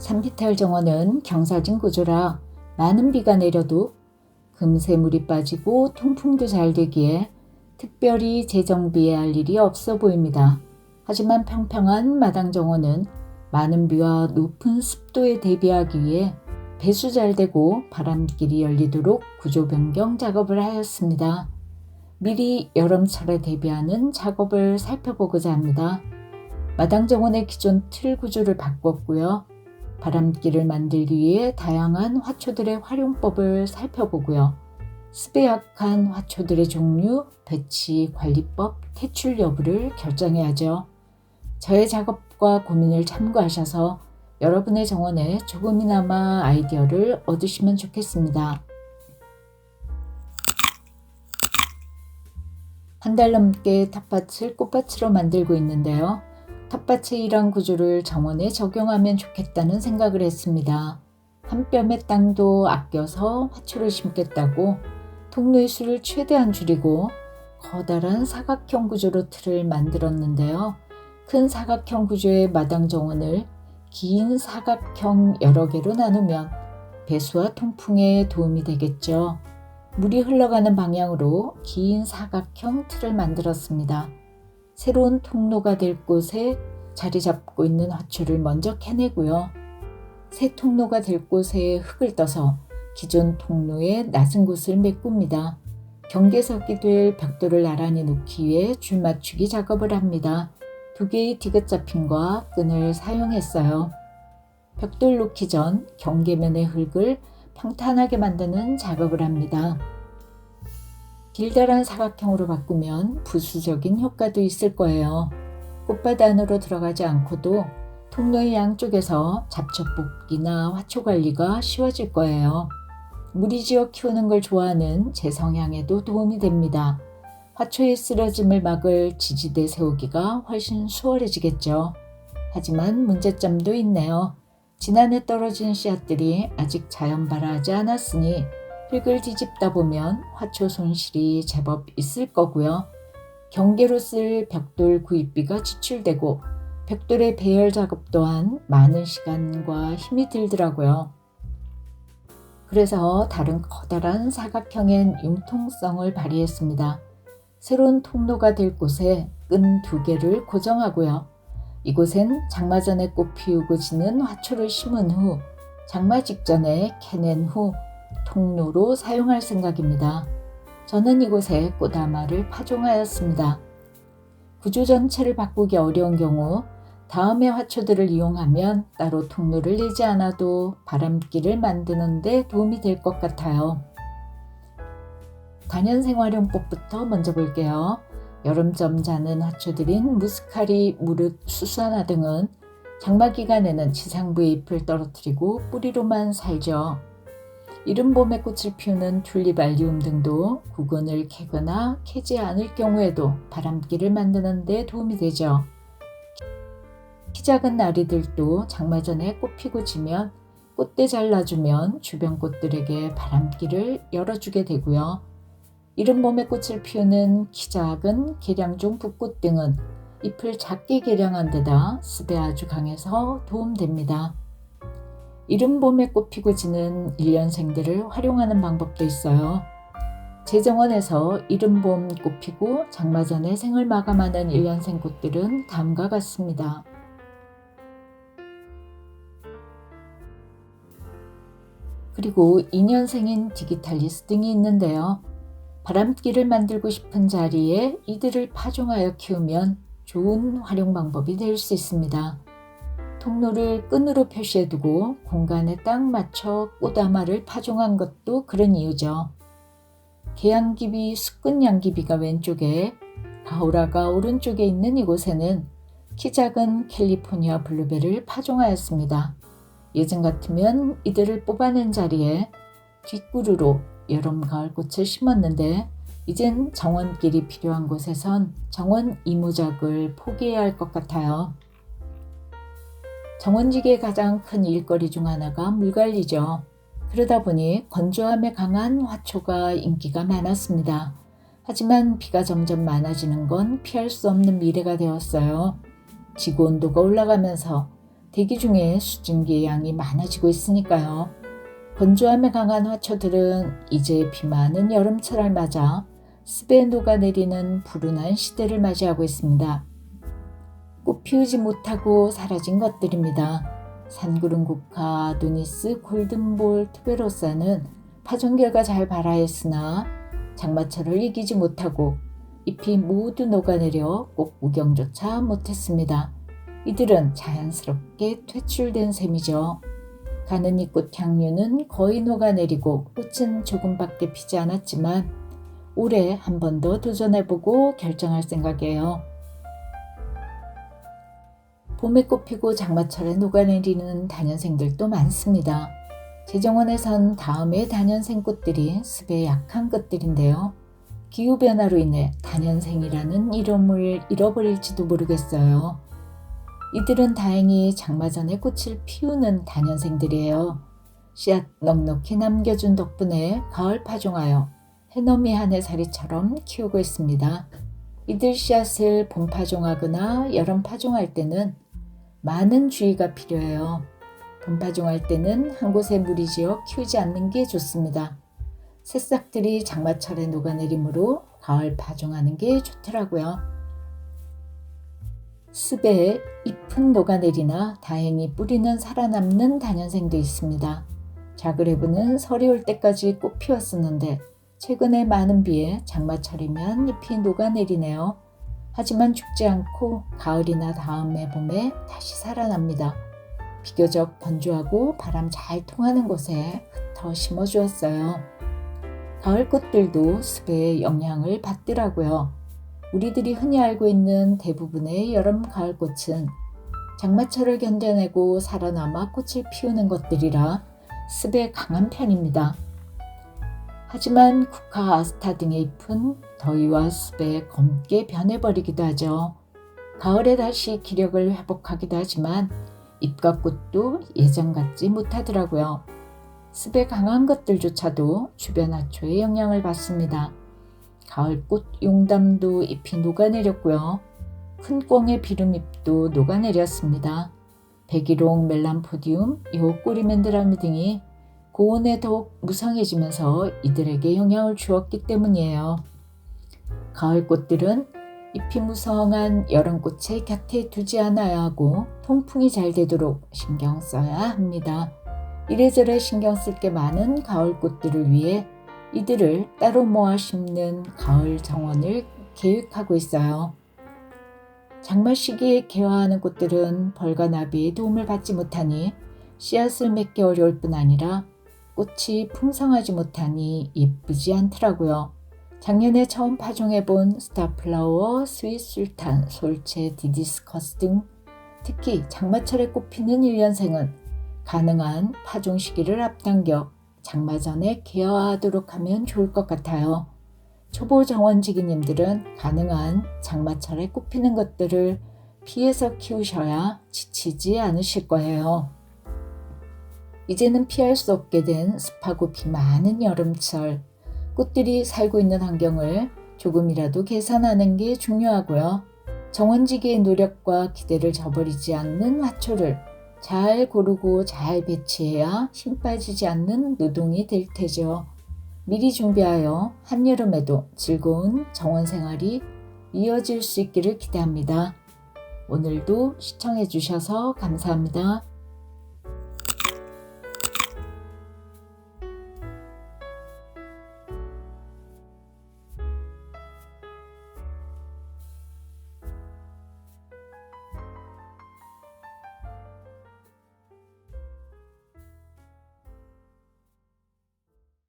산비탈 정원은 경사진 구조라 많은 비가 내려도 금세 물이 빠지고 통풍도 잘 되기에 특별히 재정비해야 할 일이 없어 보입니다. 하지만 평평한 마당 정원은 많은 비와 높은 습도에 대비하기 위해 배수 잘 되고 바람길이 열리도록 구조 변경 작업을 하였습니다. 미리 여름철에 대비하는 작업을 살펴보고자 합니다. 마당 정원의 기존 틀 구조를 바꿨고요. 바람길을 만들기 위해 다양한 화초들의 활용법을 살펴보고요. 습에 약한 화초들의 종류, 배치, 관리법, 퇴출 여부를 결정해야죠. 저의 작업과 고민을 참고하셔서 여러분의 정원에 조금이나마 아이디어를 얻으시면 좋겠습니다. 한 달 넘게 텃밭을 꽃밭으로 만들고 있는데요. 텃밭의 이런 구조를 정원에 적용하면 좋겠다는 생각을 했습니다. 한 뼘의 땅도 아껴서 화초를 심겠다고 통로의 수를 최대한 줄이고 커다란 사각형 구조로 틀을 만들었는데요. 큰 사각형 구조의 마당 정원을 긴 사각형 여러 개로 나누면 배수와 통풍에 도움이 되겠죠. 물이 흘러가는 방향으로 긴 사각형 틀을 만들었습니다. 새로운 통로가 될 곳에 자리 잡고 있는 화초를 먼저 캐내고요. 새 통로가 될 곳에 흙을 떠서 기존 통로의 낮은 곳을 메꿉니다. 경계석이 될 벽돌을 나란히 놓기 위해 줄 맞추기 작업을 합니다. 두 개의 디귿 잡힘과 끈을 사용했어요. 벽돌 놓기 전 경계면의 흙을 평탄하게 만드는 작업을 합니다. 길다란 사각형으로 바꾸면 부수적인 효과도 있을 거예요. 꽃밭 안으로 들어가지 않고도 통로의 양쪽에서 잡초 뽑기나 화초 관리가 쉬워질 거예요. 무리지어 키우는 걸 좋아하는 제 성향에도 도움이 됩니다. 화초의 쓰러짐을 막을 지지대 세우기가 훨씬 수월해지겠죠. 하지만 문제점도 있네요. 지난해 떨어진 씨앗들이 아직 자연발화하지 않았으니 흙을 뒤집다 보면 화초 손실이 제법 있을 거고요. 경계로 쓸 벽돌 구입비가 지출되고 벽돌의 배열 작업 또한 많은 시간과 힘이 들더라고요. 그래서 다른 커다란 사각형엔 융통성을 발휘했습니다. 새로운 통로가 될 곳에 끈 두 개를 고정하고요. 이곳엔 장마 전에 꽃 피우고 지는 화초를 심은 후 장마 직전에 캐낸 후 통로로 사용할 생각입니다. 저는 이곳에 꽃아마를 파종하였습니다. 구조 전체를 바꾸기 어려운 경우 다음의 화초들을 이용하면 따로 통로를 내지 않아도 바람길을 만드는 데 도움이 될 것 같아요. 단연생활용법부터 먼저 볼게요. 여름잠 자는 화초들인 무스카리, 무릇, 수수하나 등은 장마 기간에는 지상부의 잎을 떨어뜨리고 뿌리로만 살죠. 이른 봄에 꽃을 피우는 튤립 알리움 등도 구근을 캐거나 캐지 않을 경우에도 바람길을 만드는 데 도움이 되죠. 키 작은 나리들도 장마 전에 꽃 피고 지면 꽃대 잘라주면 주변 꽃들에게 바람길을 열어주게 되고요. 이른 봄에 꽃을 피우는 키 작은 계량종 붓꽃 등은 잎을 작게 계량한 데다 습에 아주 강해서 도움됩니다. 이른 봄에 꽃 피고 지는 일년생들을 활용하는 방법도 있어요. 재정원에서 이른 봄 꽃 피고 장마 전에 생을 마감하는 일년생 꽃들은 다음과 같습니다. 그리고 2년생인 디기탈리스 등이 있는데요. 바람길을 만들고 싶은 자리에 이들을 파종하여 키우면 좋은 활용 방법이 될 수 있습니다. 통로를 끈으로 표시해두고 공간에 딱 맞춰 꽃아마를 파종한 것도 그런 이유죠. 개양귀비, 수끈양귀비가 왼쪽에 가오라가 오른쪽에 있는 이곳에는 키 작은 캘리포니아 블루베를 파종하였습니다. 예전 같으면 이들을 뽑아낸 자리에 뒷구루로 여름 가을 꽃을 심었는데 이젠 정원길이 필요한 곳에선 정원 이모작을 포기해야 할 것 같아요. 정원지기의 가장 큰 일거리 중 하나가 물관리죠. 그러다 보니 건조함에 강한 화초가 인기가 많았습니다. 하지만 비가 점점 많아지는 건 피할 수 없는 미래가 되었어요. 지구 온도가 올라가면서 대기 중에 수증기의 양이 많아지고 있으니까요. 건조함에 강한 화초들은 이제 비 많은 여름철을 맞아 습에 녹아내리는 불운한 시대를 맞이하고 있습니다. 꽃 피우지 못하고 사라진 것들입니다. 산구름 국화, 아도니스, 골든볼, 투베로사는 파종 결과 잘 발하였으나 장마철을 이기지 못하고 잎이 모두 녹아내려 꽃 구경조차 못했습니다. 이들은 자연스럽게 퇴출된 셈이죠. 가느니 꽃 향류는 거의 녹아내리고 꽃은 조금밖에 피지 않았지만 올해 한 번 더 도전해보고 결정할 생각이에요. 봄에 꽃피고 장마철에 녹아내리는 단연생들도 많습니다. 재정원에선 다음에 단연생 꽃들이 습에 약한 것들인데요. 기후변화로 인해 단연생이라는 이름을 잃어버릴지도 모르겠어요. 이들은 다행히 장마 전에 꽃을 피우는 단연생들이에요. 씨앗 넉넉히 남겨준 덕분에 가을 파종하여 해넘이 한해 살이처럼 키우고 있습니다. 이들 씨앗을 봄 파종하거나 여름 파종할 때는 많은 주의가 필요해요. 봄 파종할 때는 한 곳에 무리지어 키우지 않는 게 좋습니다. 새싹들이 장마철에 녹아내리므로 가을 파종하는 게 좋더라고요. 습에 잎은 녹아내리나 다행히 뿌리는 살아남는 단연생도 있습니다. 자그레브는 설이 올 때까지 꽃 피웠었는데 최근에 많은 비에 장마철이면 잎이 녹아내리네요. 하지만 죽지 않고 가을이나 다음해 봄에 다시 살아납니다. 비교적 건조하고 바람 잘 통하는 곳에 흩어 심어 주었어요. 가을 꽃들도 습의 영향을 받더라고요. 우리들이 흔히 알고 있는 대부분의 여름 가을 꽃은 장마철을 견뎌내고 살아남아 꽃을 피우는 것들이라 습에 강한 편입니다. 하지만 국화 아스타 등의 잎은 더위와 습에 검게 변해버리기도 하죠. 가을에 다시 기력을 회복하기도 하지만 잎과 꽃도 예전 같지 못하더라고요. 습에 강한 것들조차도 주변 하초의 영향을 받습니다. 가을꽃 용담도 잎이 녹아내렸고요. 큰 꽁의 비름잎도 녹아내렸습니다. 백일홍, 멜란포디움, 요꼬리맨드라미 등이 고온에 더욱 무성해지면서 이들에게 영향을 주었기 때문이에요. 가을 꽃들은 잎이 무성한 여름꽃의 곁에 두지 않아야 하고 통풍이 잘 되도록 신경 써야 합니다. 이래저래 신경 쓸 게 많은 가을꽃들을 위해 이들을 따로 모아 심는 가을 정원을 계획하고 있어요. 장마 시기에 개화하는 꽃들은 벌과 나비의 도움을 받지 못하니 씨앗을 맺기 어려울 뿐 아니라 꽃이 풍성하지 못하니 예쁘지 않더라고요. 작년에 처음 파종해본 스타플라워, 스윗술탄, 솔체, 디디스커스 등 특히 장마철에 꽃피는 1년생은 가능한 파종 시기를 앞당겨 장마 전에 개화하도록 하면 좋을 것 같아요. 초보 정원지기님들은 가능한 장마철에 꽃피는 것들을 피해서 키우셔야 지치지 않으실 거예요. 이제는 피할 수 없게 된 습하고 비 많은 여름철, 꽃들이 살고 있는 환경을 조금이라도 개선하는 게 중요하고요. 정원지기의 노력과 기대를 저버리지 않는 화초를 잘 고르고 잘 배치해야 힘 빠지지 않는 노동이 될 테죠. 미리 준비하여 한여름에도 즐거운 정원 생활이 이어질 수 있기를 기대합니다. 오늘도 시청해 주셔서 감사합니다.